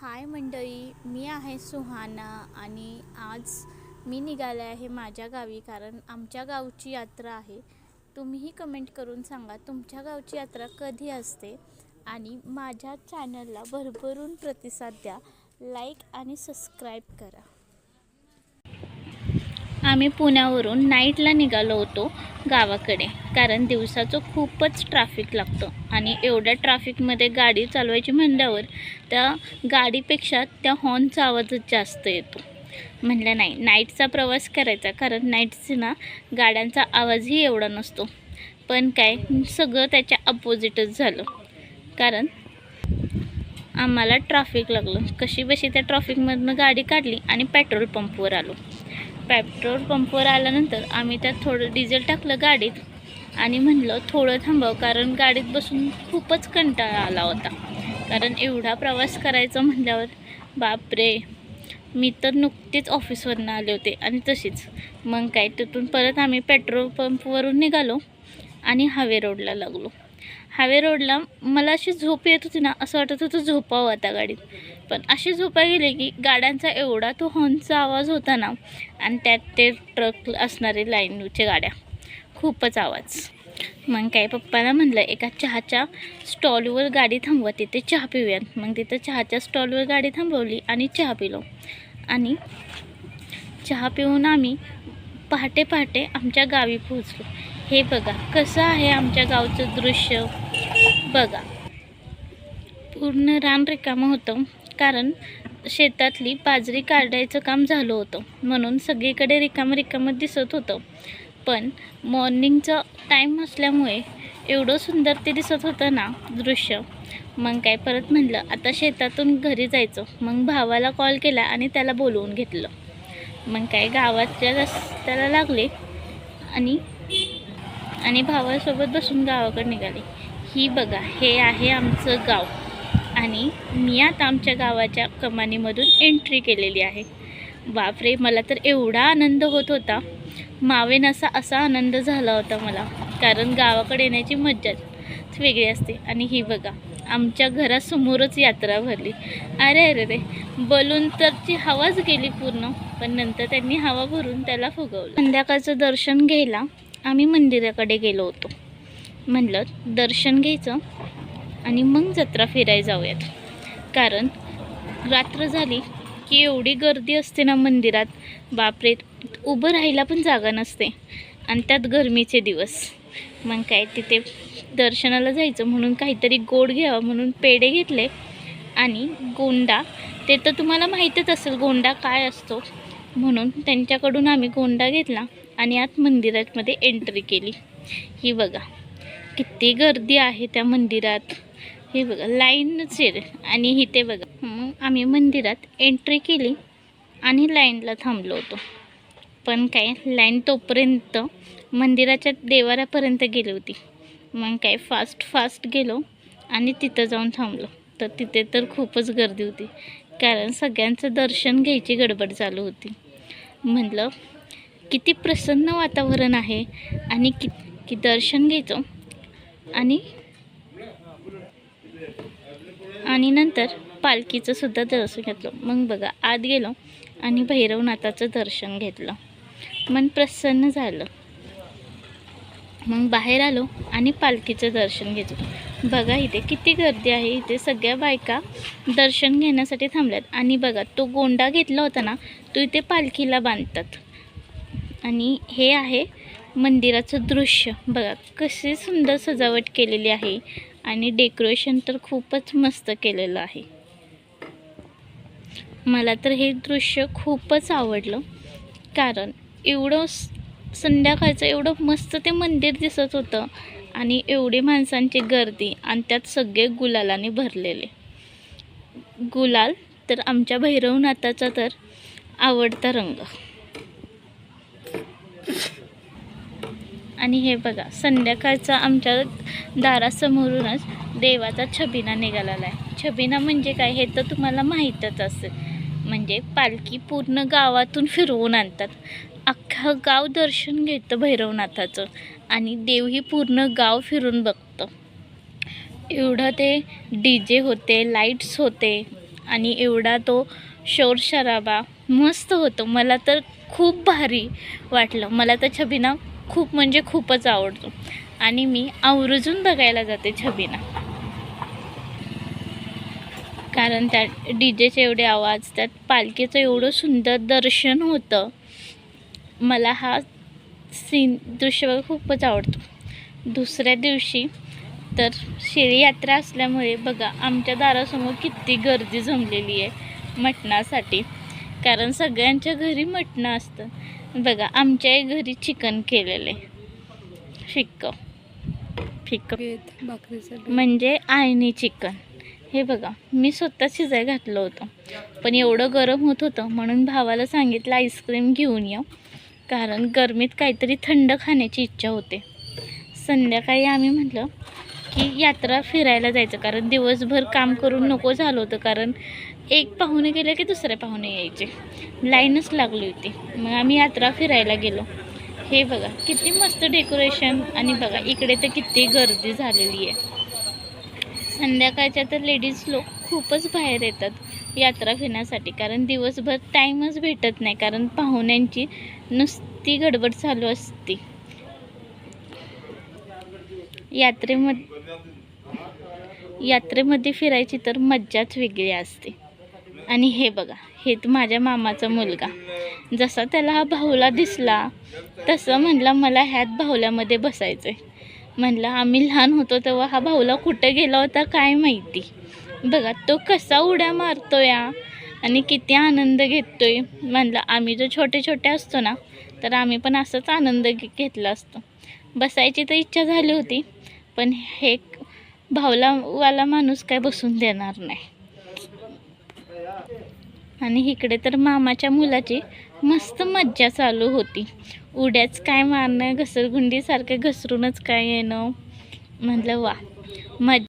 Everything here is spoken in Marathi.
हाय मंडळी मी आहे सुहाना आणि आज मी निघाले आहे माझ्या गावी कारण आमच्या गावची यात्रा आहे. तुम्हीही कमेंट करून सांगा तुमच्या गावची यात्रा कधी असते आणि माझ्या चॅनलला भरभरून प्रतिसाद द्या. लाईक आणि सबस्क्राईब करा. आम्ही पुण्यावरून नाईटला निघालो होतो गावाकडे कारण दिवसाचं खूपच ट्रॅफिक लागतं. आणि एवढ्या ट्रॅफिकमध्ये गाडी चालवायची म्हणल्यावर त्या गाडीपेक्षा त्या हॉर्नचा आवाजच जास्त येतो. म्हणलं नाही नाईटचा प्रवास करायचा कारण नाईटचे ना गाड्यांचा आवाजही एवढा नसतो. पण काय सगळं त्याच्या अपोजिटच झालं. कारण आम्हाला ट्रॅफिक लागलं. कशी बशी त्या ट्रॅफिकमधनं गाडी काढली आणि पेट्रोल पंपवर आलो. पेट्रोल पंपवर आल्यानंतर आम्ही त्यात थोडं डिझेल टाकलं गाडीत आणि म्हणलं थोडं थांबावं कारण गाडीत बसून खूपच कंटाळा आला होता. कारण एवढा प्रवास करायचा म्हटल्यावर बापरे मी तर नुकतेच ऑफिसवरनं आले होते आणि तशीच. मग काय तिथून परत आम्ही पेट्रोल पंपवरून निघालो आणि हावे रोडला लागलो. हायवे रोडला मला अशी झोप येत होती ना असं वाटत होतं झोपावं आता गाडीत. पण अशी झोपा गेली की गाड्यांचा एवढा तो हॉर्नचा आवाज होता ना आणि त्यात ते ट्रक असणारे लाईनच्या गाड्या. खूपच आवाज. मग काय पप्पाला म्हणलं एका चहाच्या स्टॉलवर गाडी थांबवा तिथे चहा पिऊयात. मग तिथं चहाच्या स्टॉलवर गाडी थांबवली आणि चहा पिलो. आणि चहा पिऊन आम्ही पहाटे पहाटे आमच्या गावी पोहोचलो. हे बघा कसं आहे आमच्या गावचं दृश्य. बघा. पूर्ण रान रिकामं होतं कारण शेतातली बाजरी काढायचं काम झालं होतं. म्हणून सगळीकडे रिकामं रिकामं दिसत होतं. पण मॉर्निंगचं टाईम असल्यामुळे एवढं सुंदर ते दिसत होतं ना दृश्य. मग काय परत म्हणलं आता शेतातून घरी जायचं. मग भावाला कॉल केला आणि त्याला बोलवून घेतलं. मग काय गावाच्या रस्त्याला लागले आणि आणि भावासोबत बसून गावाकडे निघाले. ही बघा हे आहे आमचं गाव. आणि मी आता आमच्या गावाच्या कमानीमधून एंट्री केलेली आहे. बापरे मला तर एवढा आनंद होत होता. मावेन असा असा आनंद झाला होता मला. कारण गावाकडे येण्याची मज्जाच वेगळी असते. आणि ही बघा आमच्या घरासमोरच यात्रा भरली. अरे अरे रे बलून तरची हवाच गेली पूर्ण. पण नंतर त्यांनी हवा भरून त्याला फुगवलं. संध्याकाळचं दर्शन घ्यायला आम्ही मंदिराकडे गेलो होतो. म्हणलं दर्शन घ्यायचं आणि मग जत्रा फिरायला जाऊयात. कारण रात्र झाली की एवढी गर्दी असते ना मंदिरात बापरे उभं राहायला पण जागा नसते. आणि त्यात गरमीचे दिवस. मग काय तिथे दर्शनाला जायचं म्हणून काहीतरी गोड घ्यावं म्हणून पेढे घेतले आणि गोंडा ते तर तुम्हाला माहीतच असेल गोंडा काय असतो. म्हणून त्यांच्याकडून आम्ही गोंडा घेतला आणि आत मंदिरामध्ये एंट्री केली. ही बघा. किती गर्दी आहे त्या मंदिरात. हे बघा लाईनच आहे आणि इथे बघा मग आम्ही मंदिरात एंट्री केली आणि लाईनला थांबलो होतो. पण काय लाईन तोपर्यंत मंदिराच्या देवाऱ्यापर्यंत गेली होती. मग काय फास्ट फास्ट गेलो आणि तिथं जाऊन थांबलो. तर तिथे तर खूपच गर्दी होती. कारण सगळ्यांचं दर्शन घ्यायची गडबड चालू होती. म्हणलं किती प्रसन्न वातावरण आहे आणि कि की दर्शन घ्यायचं. आणि? आणि नंतर पालखीचं सुद्धा दर्शन घेतलं. मग बघा आत गेलो आणि भैरवनाथाचं दर्शन घेतलं. मन प्रसन्न झालं. मग बाहेर आलो आणि पालखीचं दर्शन घेतलं. बघा इथे किती गर्दी आहे. इथे सगळ्या बायका दर्शन घेण्यासाठी थांबल्यात. आणि बघा तो गोंडा घेतला होता ना तो इथे पालखीला बांधतात. आणि हे आहे मंदिराचं दृश्य. बघा कशी सुंदर सजावट केलेली आहे. आणि डेकोरेशन तर खूपच मस्त केलेलं आहे. मला तर हे दृश्य खूपच आवडलं. कारण एवढं स- संध्याकाळचं एवढं मस्त ते मंदिर दिसत होतं. आणि एवढी माणसांची गर्दी आणि त्यात सगळे गुलालाने भरलेले. गुलाल तर आमच्या भैरवनाथाचा तर आवडता रंग. आणि हे बघा संध्याकाळचा आमच्या दारासमोरूनच देवाचा छबिना निघालेला आहे. छबिना म्हणजे काय? हे तर तुम्हाला माहीतच असेल. म्हणजे पालखी पूर्ण गावातून फिरवून आणतात. अख्खं गाव दर्शन घेतं भैरवनाथाचं. आणि देवही पूर्ण गाव फिरून बघतं. एवढं ते डी जे होते लाईट्स होते आणि एवढा तो शोर शराबा मस्त होतो. मला तर खूप भारी वाटलं. मला तर छबिना खूप म्हणजे खूपच आवडतो. आणि मी आवर्जून बघायला जाते छबीना. कारण त्यात डी जेचे एवढे आवाज त्यात पालखीचं एवढं सुंदर दर्शन होतं. मला हा सीन दृश्य खूपच आवडतो. दुसऱ्या दिवशी तर शिळी यात्रा असल्यामुळे बघा आमच्या दारासमोर किती गर्दी जमलेली आहे मटणासाठी. कारण सगळ्यांच्या घरी मटणं असतं. बघा आमच्याही घरी चिकन केलेलं. आहे फिक्क. फिक्क. म्हणजे आयनी चिकन. हे बघा मी स्वतः शिजाय घातलं होतं. पण एवढं गरम होत होतं म्हणून भावाला सांगितलं आईस्क्रीम घेऊन या. कारण गरमीत काहीतरी थंड खाण्याची इच्छा होते. संध्याकाळी आम्ही म्हटलं की यात्रा फिरायला जायचं कारण दिवसभर काम करून नको झालं होतं कारण एक पाहुणे गेले की दुसरे पाहुणे यायचे. लाईनच लागली होती. मग आम्ही यात्रा फिरायला गेलो. हे बघा किती मस्त डेकोरेशन. आणि बघा इकडे तर किती गर्दी झालेली आहे. संध्याकाळच्या तर लेडीज लोक खूपच बाहेर येतात यात्रा फिरण्यासाठी. कारण दिवसभर टाईमच भेटत नाही. कारण पाहुण्यांची नुसती गडबड चालू असते. यात्रेमध्ये यात्रेमध्ये फिरायची तर मज्जाच वेगळी असते. आणि हे बघा हे तर माझ्या मामाचा मुलगा. जसा त्याला हा भाऊला दिसला तसं म्हणला मला ह्यात भाऊल्यामध्ये बसायचं आहे म्हणलं आम्ही लहान होतो तेव्हा हा भाऊला कुठं गेला होता काय माहिती? बघा तो कसा उड्या मारतो या आणि किती आनंद घेतोय. म्हणलं आम्ही जो छोटे छोटे असतो ना तर आम्ही पण असंच आनंद घे- घेतला असतो. बसायची तर इच्छा झाली होती पण हे भावलावाला माणूस काय बसून देणार नाही. आणि इकडे तर मामाच्या मुलाची मस्त मज्जा चालू होती. उड्याच काय मारणं घसरगुंडीसारखं घसरूनच काय येणं. म्हटलं वा मज्जा